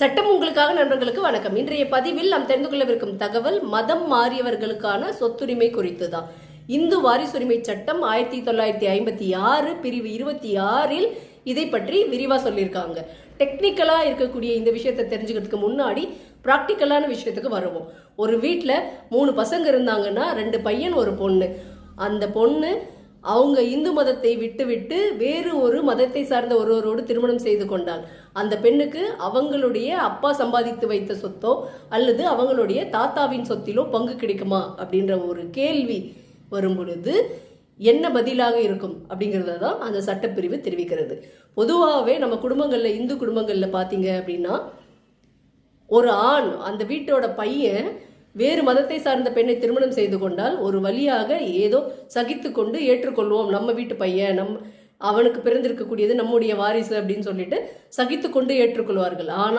சட்டம் உங்களுக்காக நண்பர்களுக்கு வணக்கம். இன்றைய பதிவில் நாம் தெரிந்து கொள்ளவிருக்கும் தகவல் மதம் மாறியவர்களுக்கான சொத்துரிமை குறித்து தான் இந்து வாரிசுரிமை சட்டம் ஆயிரத்தி தொள்ளாயிரத்தி ஐம்பத்தி ஆறு பிரிவு இருபத்தி ஆறில் இதை பற்றி விரிவா சொல்லியிருக்காங்க. டெக்னிக்கலா இருக்கக்கூடிய இந்த விஷயத்தை தெரிஞ்சுக்கிறதுக்கு முன்னாடி ப்ராக்டிக்கலான விஷயத்துக்கு வருவோம். ஒரு வீட்டில் மூணு பசங்க இருந்தாங்கன்னா ரெண்டு பையன் ஒரு பொண்ணு. அந்த பொண்ணு அவங்க இந்து மதத்தை விட்டுவிட்டு வேறு ஒரு மதத்தை சார்ந்த ஒருவரோடு திருமணம் செய்து கொண்டால் அந்த பெண்ணுக்கு அவங்களுடைய அப்பா சம்பாதித்து வைத்த சொத்தோ அல்லது அவங்களுடைய தாத்தாவின் சொத்திலோ பங்கு கிடைக்குமா அப்படின்ற ஒரு கேள்வி வரும் பொழுது என்ன பதிலாக இருக்கும் அப்படிங்கிறத தான் அந்த சட்டப்பிரிவு தெரிவிக்கிறது. பொதுவாகவே நம்ம குடும்பங்களில் இந்து குடும்பங்களில் பார்த்தீங்க அப்படின்னா ஒரு ஆண் அந்த வீட்டோட பையன் வேறு மதத்தை சார்ந்த பெண்ணை திருமணம் செய்து கொண்டால் ஒரு வழியாக ஏதோ சகித்து கொண்டு ஏற்றுக்கொள்வோம். நம்ம வீட்டு பையன் நம் அவனுக்கு பிறந்திருக்கக்கூடியது நம்முடைய வாரிசு அப்படின்னு சொல்லிட்டு சகித்து கொண்டு ஏற்றுக்கொள்வார்கள். ஆனால்